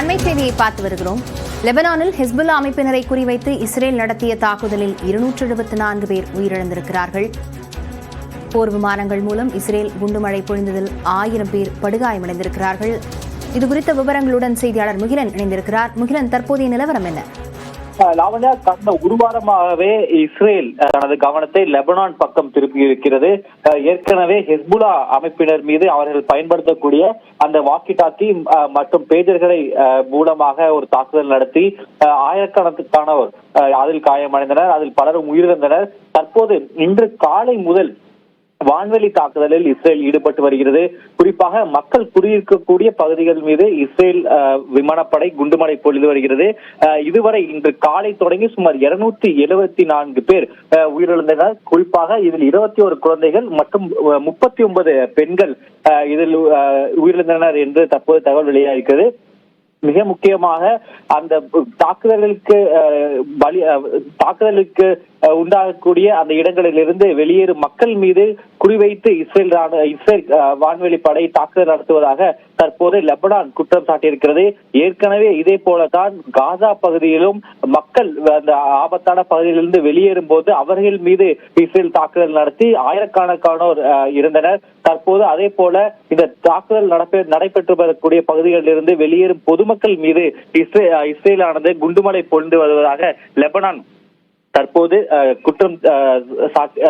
செய்தியை பார்த்து வருகிறோம். லெபனானில் ஹிஸ்புல்லா அமைப்பினரை குறிவைத்து இஸ்ரேல் நடத்திய தாக்குதலில் இருநூற்று எழுபத்தி நான்கு பேர் உயிரிழந்திருக்கிறார்கள். போர் விமானங்கள் மூலம் இஸ்ரேல் குண்டுமழை பொழிந்ததில் ஆயிரம் பேர் படுகாயமடைந்திருக்கிறார்கள். இதுகுறித்த விவரங்களுடன் செய்தியாளர் முகிலன் இணைந்திருக்கிறார். முகிலன் தற்போதைய நிலவரம் என்ன? லாவண்யா கடந்த ஒரு வாரமாகவே இஸ்ரேல் தனது கவனத்தை லெபனான் பக்கம் திருப்பி இருக்கிறது. ஏற்கனவே ஹெஸ்புலா அமைப்பினர் மீது அவர்கள் பயன்படுத்தக்கூடிய அந்த வாக்கி டாக்கி மற்றும் பேஜர்களை அஹ், மூலமாக ஒரு தாக்குதல் நடத்தி அஹ், ஆயிரக்கணக்கானோர் அஹ், அதில் காயமடைந்தனர். அதில் பலரும் உயிரிழந்தனர். தற்போது இன்று காலை முதல் வான்வெளி தாக்குதலில் இஸ்ரேல் ஈடுபட்டு வருகிறது. குறிப்பாக மக்கள் குடியிருக்கக்கூடிய பகுதிகள் மீது இஸ்ரேல் விமானப்படை குண்டுமடை பொழிந்து வருகிறது. அஹ், இதுவரை இன்று காலை தொடங்கி சுமார் இருநூத்தி எழுபத்தி நான்கு பேர் உயிரிழந்தனர். குறிப்பாக இதில் இருபத்தி ஒரு குழந்தைகள் மற்றும் முப்பத்தி ஒன்பது பெண்கள் இதில் உயிரிழந்தனர் என்று தற்போது தகவல் வெளியாகிறது மிக முக்கியமாக அந்த தாக்குதலுக்கு பலி தாக்குதலுக்கு உண்டாகக்கூடிய அந்த இடங்களிலிருந்து வெளியேறும் மக்கள் மீது குறிவைத்து இஸ்ரேல் இஸ்ரேல் வான்வெளி படை தாக்குதல் நடத்துவதாக தற்போது லெபனான் குற்றம் சாட்டியிருக்கிறது. ஏற்கனவே இதே போலதான் காசா பகுதியிலும் மக்கள் அந்த ஆபத்தான பகுதியிலிருந்து வெளியேறும் போது அவர்கள் மீது இஸ்ரேல் தாக்குதல் நடத்தி ஆயிரக்கணக்கானோர் அஹ், இருந்தனர். தற்போது அதே போல இந்த தாக்குதல் நடப்ப நடைபெற்று வரக்கூடிய பகுதிகளிலிருந்து வெளியேறும் பொதுமக்கள் மீது இஸ்ரே இஸ்ரேலானது குண்டுமலை பொழுந்து வருவதாக லெபனான் தற்போது அஹ், குற்றம் சாட்-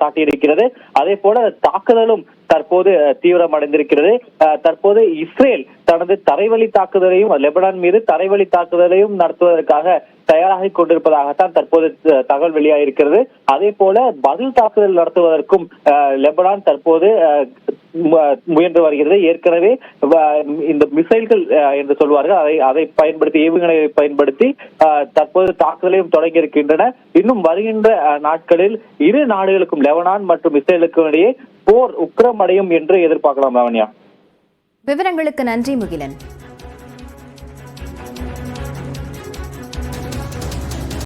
சாட்டியிருக்கிறது. அதே போல தாக்குதலும் தற்போது தீவிரமடைந்திருக்கிறது. அஹ், தற்போது இஸ்ரேல் தனது தரைவழி தாக்குதலையும் லெபனான் மீது தரைவழி தாக்குதலையும் நடத்துவதற்காக தயாராகி கொண்டிருப்பதாகத்தான் தற்போது தகவல் வெளியாகிருக்கிறது அதே போல பதில் தாக்குதல் நடத்துவதற்கும் அஹ், லெபனான் தற்போது முயன்று வருகிறது. ஏற்கனவே இந்த மிசைல்கள் என்று சொல்வார்கள் அதை அதை பயன்படுத்தி ஏவுகணை பயன்படுத்தி அஹ், தற்போது தாக்குதலையும் தொடங்கி இருக்கின்றன. இன்னும் வருகின்ற நாட்களில் இரு நாடுகளுக்கும் லெபனான் மற்றும் இஸ்ரேலுக்கும் இடையே போர் உக்கிரமடையும் என்று எதிர்பார்க்கலாம் லாவண்யா. விவரங்களுக்கு நன்றி முகிலன்.